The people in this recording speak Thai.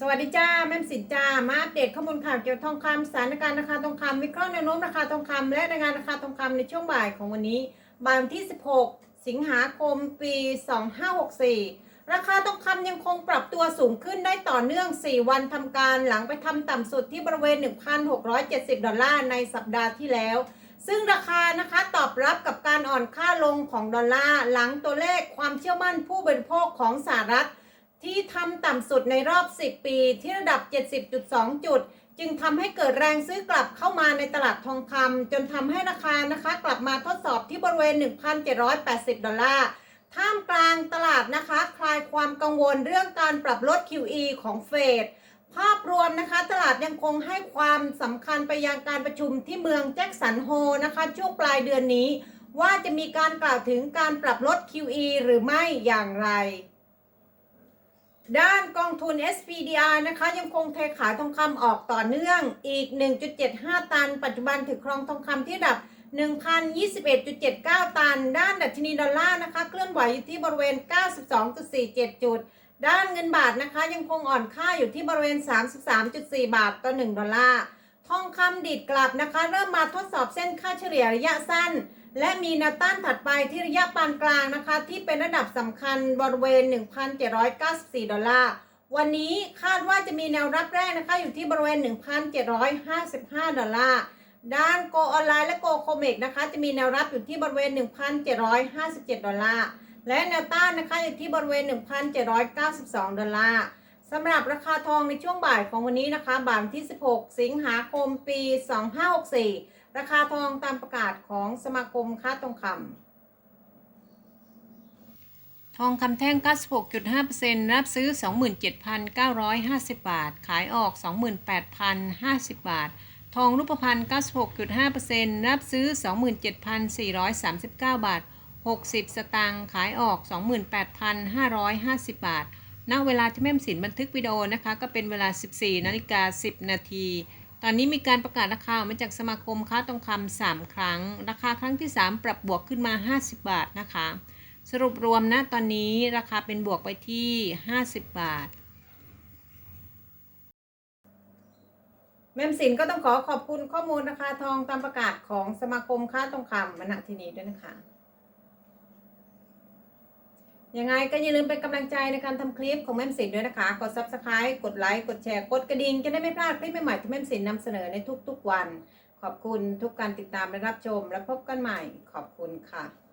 สวัสดีจ้าแม่มสินจ้ามาอัปเดตข้อมูลข่าวเกี่ยวกับทองคำสถานการณ์ราคาทองคำวิเคราะห์แนวโน้มราคาทองคำและรายงานราคาทองคำในช่วงบ่ายของวันนี้บ่ายวันที่ 16 สิงหาคมปี 2564 ราคาทองคำยังคงปรับตัวสูงขึ้นได้ต่อเนื่อง 4 วันทำการหลังไปทำต่ำสุดที่บริเวณ 1,670 ดอลลาร์ในสัปดาห์ที่แล้ว ซึ่งราคานะคะตอบรับกับการอ่อนค่าลงของดอลลาร์หลังตัวเลขความเชื่อมั่นผู้บริโภคของสหรัฐ ที่ทำต่ำสุดในรอบ 10 ปีที่ระดับ 70.2 จุด จึงทำให้เกิดแรงซื้อกลับเข้ามาในตลาดทองคำจนทำให้ราคานะคะกลับมาทดสอบที่บริเวณ 1,780 ดอลลาร์ท่ามกลางตลาดนะคะ คลายความกังวลเรื่องการปรับลด QE ของเฟดภาพรวมนะคะ ตลาดยังคงให้ความสำคัญไปยังการประชุมที่เมืองแจ็คสันโฮนะคะ ช่วงปลายเดือนนี้ ว่าจะมีการกล่าวถึงการปรับลด QE หรือไม่อย่างไร ด้านกองทุน SPDR นะคะ ยังคงเทขายทองคำออกต่อเนื่องอีก 1.75 ตัน ปัจจุบันถือครองทองคำที่ระดับ 1,021.79 ตัน ด้านดัชนีดอลลาร์นะคะ เคลื่อนไหวอยู่ที่บริเวณ 92.47 จุด ด้านเงินบาทนะคะ ยังคงอ่อนค่าอยู่ที่บริเวณ 33.4 บาทต่อ 1 ดอลลาร์ ทองคำดิดกลับนะคะ เริ่มมาทดสอบเส้นค่าเฉลี่ยระยะสั้น และมีแนวต้านถัดไปที่ระยะปานกลางนะคะ ที่เป็นระดับสำคัญบริเวณ 1,794 ดอลลาร์ วันนี้คาดว่าจะมีแนวรับแรกนะคะ อยู่ที่บริเวณ 1,755 ดอลลาร์ ด้านโกออนไลน์และโกโคเมกนะคะ จะมีแนวรับอยู่ที่บริเวณ 1,757 ดอลลาร์ และแนวต้านนะคะอยู่ที่บริเวณ 1,792 ดอลลาร์สำหรับราคาทองในช่วงบ่ายของวันนี้นะคะบ่ายวันที่ 16 สิงหาคม ปี 2564 ราคาทองตามประกาศ สมาคมค้าทองคำทองคำแท่ง 96.5%รับซื้อ 27,950 บาท ขายออก 28,050 บาท ทองรูปพรรณ96.5%รับซื้อ 27,439 บาท 60 สตางค์ขายออก 28,550 บาทณเวลาที่แม่มสินบันทึกวิดีโอนะคะ ก็เป็นเวลา 14 นาฬิกา 10 นาที ตอนนี้มีการประกาศราคาออกมาจากสมาคมค้าทองคำ3ครั้ง ราคาครั้งที่ 3 ปรับบวกขึ้นมา 50 บาทนะคะ สรุปรวมนะตอนนี้ราคาเป็นบวกไปที่ 50 บาท แม่มสินก็ต้องขอขอบคุณข้อมูลราคาทองตามประกาศของสมาคมค้าทองคำมณฑที่นี้ด้วยนะคะ ยังไงก็อย่าลืมเป็นกำลังใจในการทำคลิปของแม่มสินด้วยนะคะ กด subscribe กดไลค์ กดแชร์ กดกระดิ่งจะได้ไม่พลาดคลิปใหม่ๆที่แม่มสินนำเสนอในทุกๆวัน ขอบคุณทุกการติดตามและรับชม และพบกันใหม่ ขอบคุณค่ะ